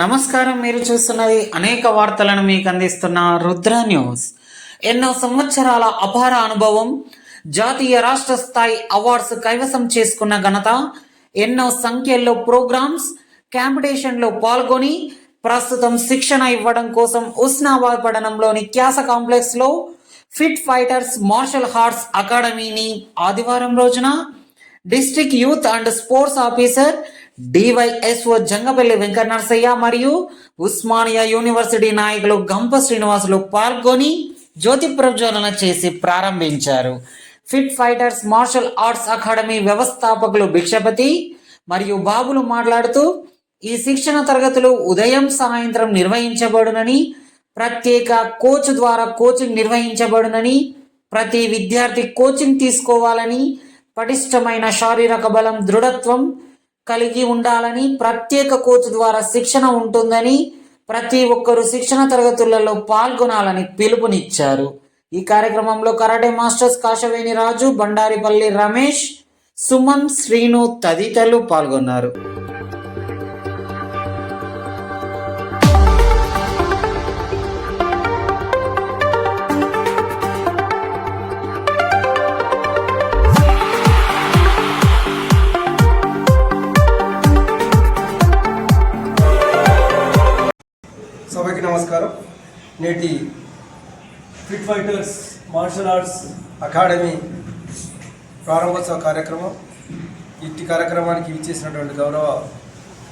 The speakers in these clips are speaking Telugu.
నమస్కారం మీరు చూస్తున్నది అనేక వార్తలను మీకు అందిస్తున్న రుద్ర న్యూస్. ఎన్నో సంవత్సరాల అపార అనుభవం జాతీయ రాష్ట్ర స్థాయి అవార్డ్స్ కైవసం చేసుకున్న ఘనత ఎన్నో సంఖ్యల్లో ప్రోగ్రామ్స్ కాంపిటీషన్లో పాల్గొని ప్రస్తుతం శిక్షణ ఇవ్వడం కోసం ఉస్నాబాద్ పట్టణంలోని క్యాస కాంప్లెక్స్లో ఫిట్ ఫైటర్స్ మార్షల్ ఆర్ట్స్ అకాడమీని ఆదివారం రోజున district youth and sports officer DYSO Jangapalli Venkata Narasaiah మరియు ఉస్మానియా యూనివర్సిటీ నాయకులు గంప శ్రీనివాసులు పాల్గొని జ్యోతి ప్రజ్వలన చేసి ప్రారంభించారు. Fit fighters martial arts academy వ్యవస్థాపకులు భిక్షపతి మరియు బాబులు మాట్లాడుతూ ఈ శిక్షణ తరగతులు ఉదయం సాయంత్రం నిర్వహించబడునని ప్రత్యేక కోచ్ ద్వారా కోచింగ్ నిర్వహించబడునని ప్రతి విద్యార్థి కోచింగ్ తీసుకోవాలని పటిష్టమైన శారీరక బలం దృఢత్వం కలిగి ఉండాలని ప్రత్యేక కోచ్ ద్వారా శిక్షణ ఉంటుందని ప్రతి ఒక్కరు శిక్షణ తరగతులలో పాల్గొనాలని పిలుపునిచ్చారు. ఈ కార్యక్రమంలో కరాటే మాస్టర్స్ కాశవేణి రాజు బండారిపల్లి రమేష్ సుమన్ శ్రీను తదితరులు పాల్గొన్నారు. నమస్కారం నేటి fit fighters martial arts academy ప్రారంభోత్సవ కార్యక్రమం ఇట్టి కార్యక్రమానికి ఇచ్చేసినటువంటి గౌరవ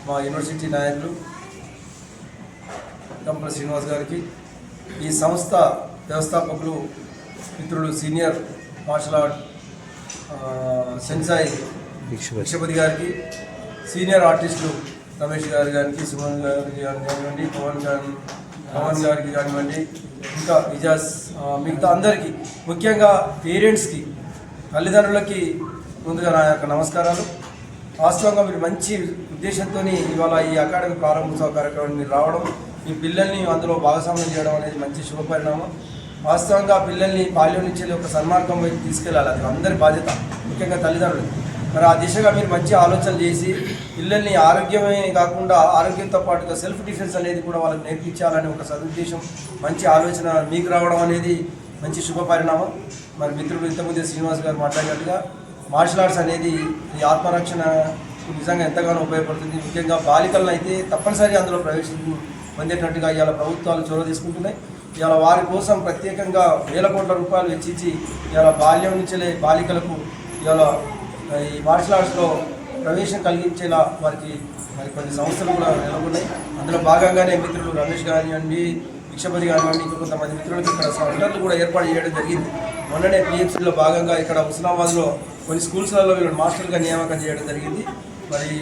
మా యూనివర్సిటీ నాయకులు గంపల శ్రీనివాస్ గారికి ఈ సంస్థ వ్యవస్థాపకులు మిత్రులు senior martial art sensei Bhikshapathi గారికి సీనియర్ ఆర్టిస్టులు రమేష్ గారి గారికి సుమన్ గారికి కానివ్వండి పవన్ గారి పవన్ గారికి కానివ్వండి ఇంకా ఇజాజ్ మిగతా అందరికీ ముఖ్యంగా పేరెంట్స్కి తల్లిదండ్రులకి ముందుగా నా యొక్క నమస్కారాలు. వాస్తవంగా మీరు మంచి ఉద్దేశంతో ఇవాళ ఈ అకాడమీ ప్రారంభోత్సవ కార్యక్రమానికి మీరు రావడం మీ పిల్లల్ని అందులో భాగస్వామ్యం చేయడం అనేది మంచి శుభపరిణామం. వాస్తవంగా పిల్లల్ని బాల్యం నుంచి ఒక సన్మార్గం వైపు తీసుకెళ్ళాలి అది అందరి బాధ్యత ముఖ్యంగా తల్లిదండ్రులు మరి ఆ దిశగా మీరు మంచి ఆలోచన చేసి పిల్లల్ని ఆరోగ్యమే కాకుండా ఆరోగ్యంతో పాటుగా సెల్ఫ్ డిఫెన్స్ అనేది కూడా వాళ్ళకి నేర్పించాలనే ఒక సదుద్దేశం మంచి ఆలోచన మీకు రావడం అనేది మంచి శుభ పరిణామం. మరి మిత్రుడు ఇంతకుముందే శ్రీనివాస్ గారు మాట్లాడినట్టుగా మార్షల్ ఆర్ట్స్ అనేది ఈ ఆత్మరక్షణ నిజంగా ఎంతగానో ఉపయోగపడుతుంది. ముఖ్యంగా బాలికలను అయితే తప్పనిసరి అందులో ప్రవేశం పొందేటట్టుగా ఇవాళ ప్రభుత్వాలు చొరవ తీసుకుంటున్నాయి. ఇవాళ వారి కోసం ప్రత్యేకంగా వేల కోట్ల రూపాయలు వెచ్చించి ఇవాళ బాల్యం నుంచే బాలికలకు ఇవాళ ఈ మార్షల్ ఆర్ట్స్లో ప్రవేశం కలిగించేలా వారికి మరి కొన్ని సంస్థలు కూడా నెలకొన్నాయి అందులో భాగంగానే మిత్రులు రమేష్ కానివ్వండి భిక్షపతి కానివ్వండి ఇంకా కొంతమంది మిత్రులకు ఇక్కడ సెంటర్లు కూడా ఏర్పాటు చేయడం జరిగింది. మొన్ననే పిహెచ్సిలో భాగంగా ఇక్కడ హుస్నాబాద్లో కొన్ని స్కూల్స్లలో వీళ్ళు మాస్టర్గా నియామకం చేయడం జరిగింది. మరి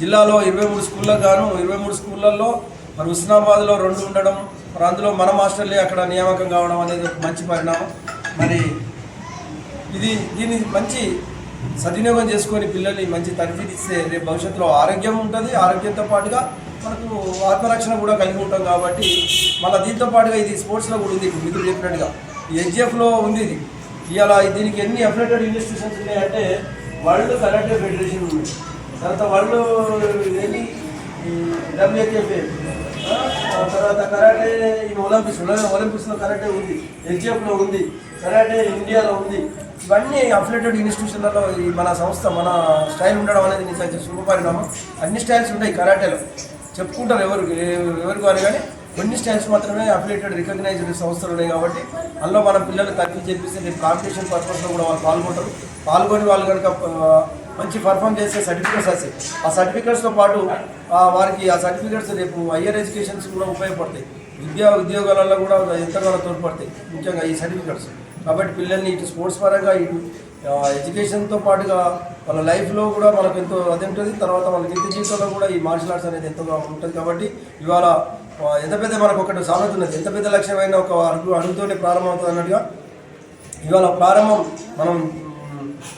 జిల్లాలో ఇరవై మూడు స్కూళ్ళకు గాను ఇరవై మూడు స్కూళ్ళల్లో మరి హుస్నాబాద్లో రెండు ఉండడం మరి అందులో మన మాస్టర్లే అక్కడ నియామకం కావడం అనేది మంచి పరిణామం. మరి ఇది దీన్ని మంచి సద్వినియోగం చేసుకొని పిల్లల్ని మంచి తరఫీదు ఇస్తే రేపు భవిష్యత్తులో ఆరోగ్యం ఉంటుంది. ఆరోగ్యంతో పాటుగా మనకు ఆత్మరక్షణ కూడా కలిగి ఉంటాం కాబట్టి మళ్ళీ దీంతో పాటుగా ఇది స్పోర్ట్స్లో కూడా ఉంది. ఇప్పుడు మిత్రులు చెప్పినట్టుగా. హెచ్జిఎఫ్లో ఉంది ఇది. ఇవాళ దీనికి ఎన్ని అఫిలేటెడ్ ఇన్స్టిట్యూషన్స్ ఉన్నాయంటే వరల్డ్ కరాటే ఫెడరేషన్ ఉంది. తర్వాత వరల్డ్ ఎన్ని డబ్ల్యూకేఫే తర్వాత కరాటే ఈ ఒలింపిక్స్ ఒలింపిక్స్లో కరాటే ఉంది హెచ్ఎఫ్లో ఉంది కరాటే ఇండియాలో ఉంది. ఇవన్నీ అఫిలేటెడ్ ఇన్స్టిట్యూషన్లలో ఈ మన సంస్థ మన స్టైల్ ఉండడం అనేది నిజంగా శుభపరిణామం. అన్ని స్టైల్స్ ఉన్నాయి కరాటేలో. చెప్పుకుంటారు ఎవరు ఎవరు కానీ కానీ కొన్ని స్టైల్స్ మాత్రమే అఫిలేటెడ్ రికగ్నైజ్డ్ సంస్థలు ఉన్నాయి కాబట్టి అందులో మన పిల్లలు తగ్గి చెప్పేసి రేపు కాంపిటీషన్ పర్పస్లో కూడా వాళ్ళు పాల్గొంటారు. పాల్గొని వాళ్ళు కనుక మంచి పర్ఫామ్ చేసే సర్టిఫికేట్స్ వస్తాయి. ఆ సర్టిఫికేట్స్తో పాటు ఆ, వారికి ఆ సర్టిఫికేట్స్ రేపు హయ్యర్ ఎడ్యుకేషన్స్ కూడా ఉపయోగపడతాయి. విద్యా ఉద్యోగాలలో కూడా ఎంతగానో తోడ్పడతాయి ముఖ్యంగా ఈ సర్టిఫికేట్స్ కాబట్టి పిల్లల్ని ఇటు స్పోర్ట్స్ పరంగా ఇటు ఎడ్యుకేషన్తో పాటుగా వాళ్ళ లైఫ్లో కూడా మనకు ఎంతో అది ఉంటుంది. తర్వాత వాళ్ళ నిత్య జీవితంలో కూడా ఈ మార్షల్ ఆర్ట్స్ అనేది ఎంతగా ఉంటుంది కాబట్టి ఇవాళ ఎంత పెద్ద మనకు ఒకటి సామెత ఉన్నది. ఎంత పెద్ద లక్ష్యమైన ఒక అడుగు అడుగుతోనే ప్రారంభమవుతుంది అన్నట్టుగా ఇవాళ ప్రారంభం మనం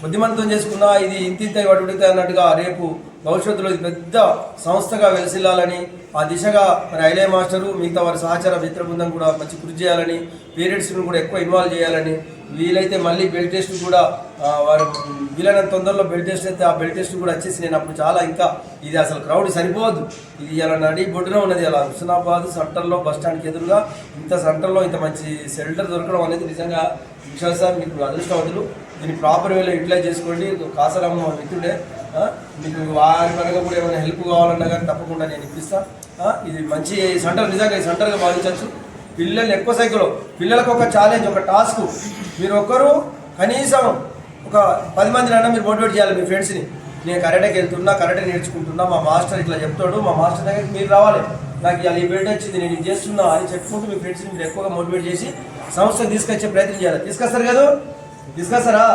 బుద్ధిమంతం చేసుకున్నా ఇది ఇంతింత వటుడితే అన్నట్టుగా రేపు భవిష్యత్తులో ఇది పెద్ద సంస్థగా వెలసిల్లాలని ఆ దిశగా మరి ఐలే మాస్టరు మిగతా వారి సహచార మిత్ర బృందం కూడా మంచి కృషి చేయాలని పేరెంట్స్ని కూడా ఎక్కువ ఇన్వాల్వ్ చేయాలని వీలైతే మళ్ళీ బెల్ట్ టెస్ట్ కూడా వారు వీలైనంత తొందరలో బెల్ట్ టెస్ట్ అయితే ఆ బెల్ట్ టెస్ట్ కూడా వచ్చేసి నేను అప్పుడు చాలా ఇంకా ఇది అసలు క్రౌడ్ సరిపోదు. ఇది ఇలా నడి బొడ్డున ఉన్నది అలా హుస్నాబాద్ సెంటర్లో బస్ స్టాండ్కి ఎదురుగా ఇంత సెంటర్లో ఇంత మంచి షెల్టర్ దొరకడం అనేది నిజంగా విశాల్ సార్ మీకు అదృష్టవంతులు. దీన్ని ప్రాపర్ వేలో యూటిలైజ్ చేసుకోండి. కాసరమ్మ మిత్రుడే మీకు వారి పరంగా కూడా ఏమైనా హెల్ప్ కావాలన్నా కానీ తప్పకుండా నేను ఇప్పిస్తా. ఇది మంచి సెంటర్ నిజంగా ఈ సెంటర్గా భావించవచ్చు. పిల్లలు ఎక్కువ సంఖ్యలో పిల్లలకు ఒక ఛాలెంజ్ ఒక టాస్క్ మీరు ఒక్కరు కనీసం ఒక పది మందిని అన్నా మీరు మోటివేట్ చేయాలి మీ ఫ్రెండ్స్ని నేను కరెక్ట్కి వెళ్తున్నా కరెక్ట్గా నేర్చుకుంటున్నా మా మాస్టర్ ఇట్లా చెప్తాడు మా మాస్టర్ దగ్గరికి మీరు రావాలి. నాకు ఇలా ఈ బిల్డ్ వచ్చింది నేను ఇది చేస్తున్నా అని చెప్పుకుంటూ మీ ఫ్రెండ్స్ని మీరు ఎక్కువగా మోటివేట్ చేసి సంస్థకు తీసుకొచ్చే ప్రయత్నం చేయాలి. తీసుకొస్తారు కదా? తీసుకొస్తారా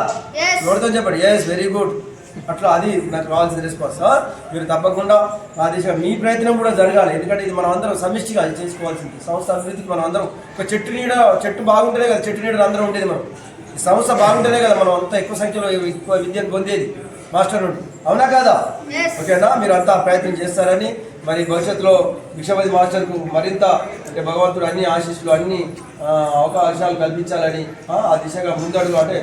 ఎవరితో చెప్పండి? ఎస్ వెరీ గుడ్ అట్లా అది నాకు కావాల్సిన రెస్పాన్స్? మీరు తప్పకుండా ఆ దిశగా మీ ప్రయత్నం కూడా జరగాలి. ఎందుకంటే ఇది మనం అందరం సమిష్టిగా అది చేసుకోవాల్సింది. సంస్థ అభివృద్ధికి మనం అందరం ఒక చెట్టు నీడ చెట్టు బాగుంటేనే కదా చెట్టు నీడ అందరం ఉండేది మనం. ఈ సంస్థ బాగుంటేనే కదా మనం అంత ఎక్కువ సంఖ్యలో ఎక్కువ విద్యను పొందేది. మాస్టర్ అవునా కాదా? ఓకేనా? మీరు అంతా ప్రయత్నం చేస్తారని మరి భవిష్యత్తులో విషపతి మాస్టర్కు మరింత అంటే భగవంతుడు అన్ని ఆశీస్సులు అన్ని అవకాశాలు కల్పించాలని ఆ, దిశగా ముందడుగు అంటే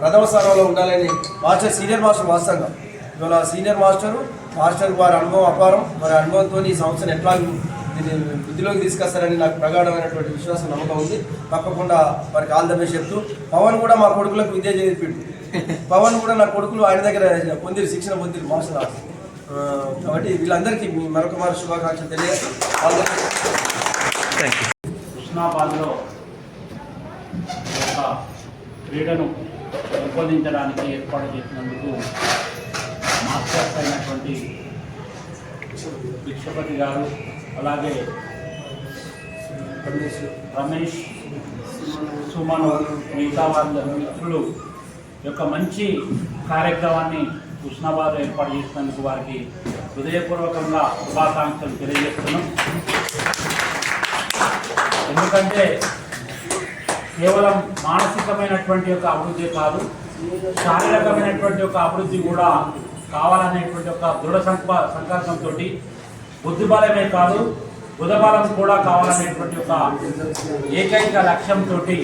ప్రథమ స్థానంలో ఉండాలని మాస్టర్ సీనియర్ మాస్టర్ వాస్తవంగా. ఇవాళ సీనియర్ మాస్టరు మాస్టర్ వారి అనుభవం అపారం. వారి అనుభవంతో ఈ సంస్థను ఎట్లా దీన్ని వృద్ధిలోకి తీసుకొస్తారని నాకు ప్రగాఢమైనటువంటి విశ్వాసం నమ్మకం ఉంది. తప్పకుండా వారికి ఆల్ ద బెస్ట్ చెప్తూ పవన్ కూడా మా కొడుకులకు విద్య చేపిండు పవన్ కూడా నా కొడుకులు ఆయన దగ్గర పొందిరు శిక్షణ పొందిరు మాస్టర్. ఆ, కాబట్టి వీళ్ళందరికీ మీ మరొక మరి శుభాకాంక్షలు తెలియజేస్తాం ఆల్ ద బెస్ట్ హుస్నాబాద్లో ఒక క్రీడను రూపొందించడానికి ఏర్పాటు చేసినందుకు మాస్టర్స్ అయినటువంటి భిక్షపతి గారు అలాగే రమేష్ సుమన్ మిగతా వాళ్ళ మిత్రులు యొక్క మంచి కార్యక్రమాన్ని హుస్నాబాద్ ఏర్పాటు చేసినందుకు వారికి హృదయపూర్వకంగా శుభాకాంక్షలు తెలియజేస్తున్నాం. ఎందుకంటే కేవలం మానసికమైనటువంటి యొక్క అభివృద్ధి కాదు శారీరకమైనటువంటి యొక్క అభివృద్ధి కూడా కావాలనేటువంటి ఒక దృఢ సంకల్ప సంకల్పంతో బుద్ధిబలమే కాదు బుధబలం కూడా కావాలనేటువంటి ఒక ఏకైక లక్ష్యంతో ఈ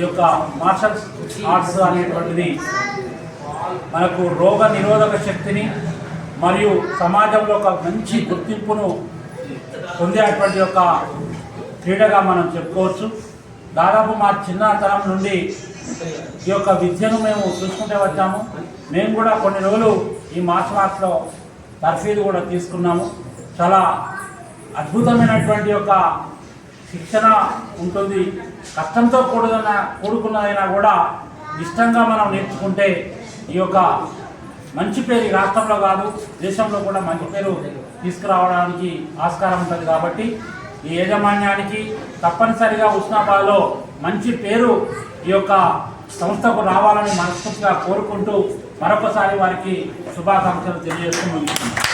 యొక్క మార్షల్ ఆర్ట్స్ అనేటువంటిది మనకు రోగ నిరోధక శక్తిని మరియు సమాజంలో ఒక మంచి గుర్తింపును పొందేటువంటి ఒక క్రీడగా మనం చెప్పుకోవచ్చు. దాదాపు మా చిన్నతనం నుండి ఈ యొక్క విద్యను మేము చూసుకుంటే వచ్చాము. మేము కూడా కొన్ని రోజులు ఈ మార్షల్ ఆర్ట్స్లో తర్ఫీదు కూడా తీసుకున్నాము. చాలా అద్భుతమైనటువంటి యొక్క శిక్షణ ఉంటుంది. కష్టంతో కూడుదన కూడుకున్నదైనా కూడా ఇష్టంగా మనం నేర్చుకుంటే ఈ యొక్క మంచి పేరు ఈ రాష్ట్రంలో కాదు దేశంలో కూడా మంచి పేరు తీసుకురావడానికి ఆస్కారం ఉంటుంది కాబట్టి ఈ యాజమాన్యానికి తప్పనిసరిగా ఉస్నాబాద్లో మంచి పేరు ఈ యొక్క సంస్థకు రావాలని మనస్ఫూర్తిగా కోరుకుంటూ మరొకసారి వారికి శుభాకాంక్షలు తెలియజేస్తూ ముగిస్తున్నాను.